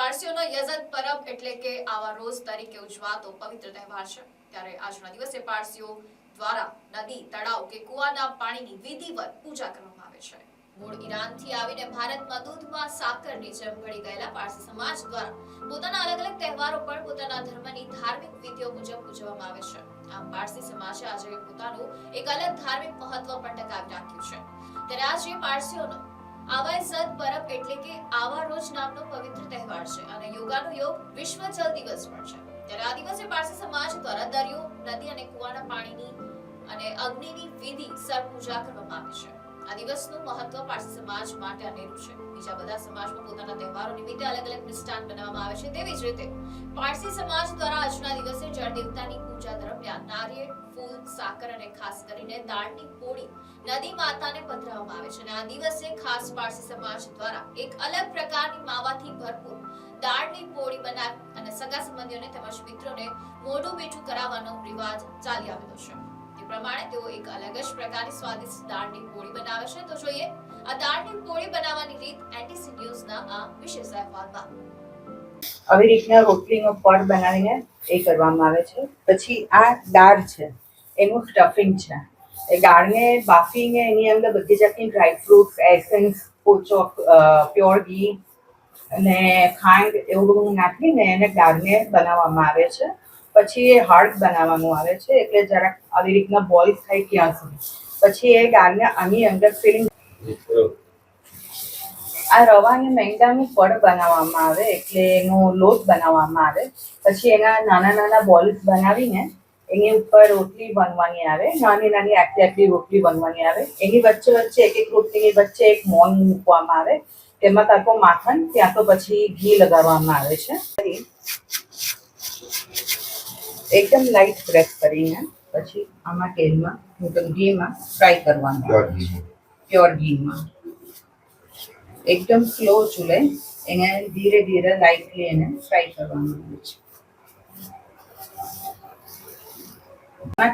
પારસીઓનો યઝદ પરબ એટલે કે આવા રોજ તરીકે ઉજવાતો પવિત્ર તહેવાર છે. ત્યારે આજના દિવસે પારસીઓ દ્વારા નદી, તળાવ કે કુવાના પાણીની વિધિવત પૂજા કરવામાં આવે છે. મૂળ ઈરાનથી આવીને ભારતમાં દૂધમાં સાકરની જેમ ભળી ગયેલા પારસી સમાજ દ્વારા પોતાના અલગ અલગ તહેવારો પણ પોતાના ધર્મની ધાર્મિક વિધિઓ મુજબ ઉજવવામાં આવે છે. આમ પારસી સમાજે આજે પોતાનું એક અલગ ધાર્મિક મહત્વ પણ ટકાવી રાખ્યું છે. ત્યારે આજે પારસીઓનો આવાયસદ પરબ એટલે કે આવા રોજ નામનો પવિત્ર તહેવાર છે અને યોગાનો યોગ વિશ્વ જલ દિવસ પણ છે. ત્યારે આ દિવસે પારસી સમાજ દ્વારા દરિયો, નદી અને કુવાના પાણીની અને અગ્નિની વિધિ સર પૂજા કરવામાં આવે છે. આ દિવસનું મહત્વ પારસી સમાજ માટે અનેરું છે. બીજા બધા સમાજમાં પોતાના તહેવારો નિમિત્તે અલગ અલગ મિષ્ટાન બનાવવામાં આવે છે. તેવી જ રીતે પારસી સમાજ દ્વારા આજના દિવસે જળ દેવતાની પૂજા દરમિયાન નારિયેળ, ફૂલ, સાકર અને ખાસ કરીને દાળની પોળી નદી માતાને પધરાવવામાં આવે છે. અને આ દિવસે ખાસ પારસી સમાજ દ્વારા એક અલગ પ્રકારની માવાથી ભરપૂર દાળની પોળી બનાવી અને સગા સંબંધીઓને તેમજ મિત્રોને મોઢું મીઠું કરાવવાનો રિવાજ ચાલી આવેલો છે. પ્રમાણે તેઓ એક અલગ જ પ્રકારની સ્વાદિષ્ટ દાળની પોળી બનાવે છે. તો જોઈએ, આ દાળની પોળી બનાવવાની રીત એનટીસી ન્યૂઝના આ વિશેષ અહેવાલમાં. આવી રીતના રોટલીનો પડ બનાવીને એ કરવામાં આવે છે. પછી આ દાળ છે, એનું સ્ટફિંગ છે. એ દાળને બાફીને એની અંદર બધી જાતની ડ્રાયફ્રૂટ એસન્સ પોચો પ્યોર ઘી અને ખાંડ એવું બધું નાખીને એને દાળને બનાવવામાં આવે છે. પછી એ હાર્ડ બનાવવાનું આવે છે, એટલે જરાક આવી રીતના બોઇલ થાય ત્યાં સુધી. પછી એ દાળને આની અંદર ફિલિંગ આ રવા અને મેંદાનું પડ બનાવવામાં આવે, એટલે એનો લોટ બનાવવામાં આવે. પછી એના નાના નાના બોલ્સ બનાવીને એની ઉપર રોટલી બનવાની આવે, નાની નાની આટલી આટલી રોટલી બનવાની આવે. એની વચ્ચે વચ્ચે એક એક રોટલીની વચ્ચે એક મોન મૂકવામાં આવે. તેમાં કાં માખણ, ત્યાં તો પછી ઘી લગાવવામાં આવે છે. એકદમ લાઈટ પ્રેસ કરીને પછી આમાં તેલમાં મતલબ ઘીમાં ફ્રાય કરવાનું. પ્યોર ઘીમાં. એકદમ સ્લો ચૂલે એને ધીરે ધીરે લાઇટલી એને ફ્રાય કરવાનું આવે છે.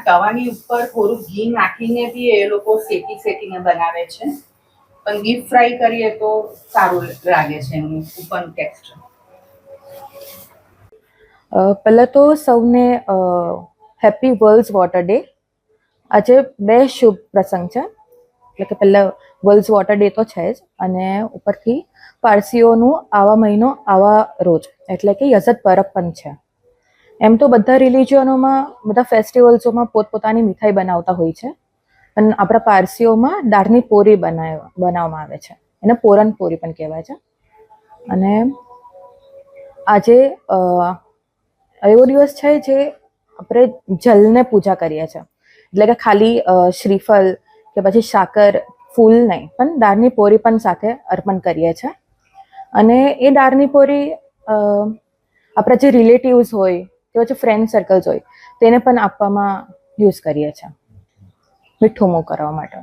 તવાની ઉપર થોડું ઘી નાખીને બી એ લોકો શેકી શેકીને બનાવે છે. પણ ડીપ ફ્રાય કરીએ તો સારું લાગે છે એનું ઉપરનું ટેક્સચર પહેલાં તો સૌને હેપી વર્લ્ડ વોટર ડે આજે બે શુભ પ્રસંગ છે. એટલે કે પહેલાં વર્લ્ડ વોટર ડે તો છે જ. અને ઉપરથી પારસીઓનું આવા મહિનો, આવા રોજ. એટલે કે યઝત પરબ પણ છે. એમ તો બધા રિલિજિયનોમાં, બધા ફેસ્ટિવલ્સોમાં પોતપોતાની મીઠાઈ બનાવતા હોય છે. પણ આપણા પારસીઓમાં દાળની પોરી બનાવ, બનાવવામાં આવે છે. એને પોરનપોરી પણ કહેવાય છે. અને આજે એવો દિવસ છે જે આપણે જલને પૂજા કરીએ છીએ. એટલે કે ખાલી શ્રીફળ કે પછી સાકર, ફૂલ નહીં, પણ દાળની પોરી પણ સાથે અર્પણ કરીએ છીએ. અને એ દાળની પોરી આપણા જે રિલેટિવ્સ હોય કે પછી ફ્રેન્ડ સર્કલ્સ હોય, તેને પણ આપવામાં યુઝ કરીએ છીએ. મીઠું મોં કરવા માટે.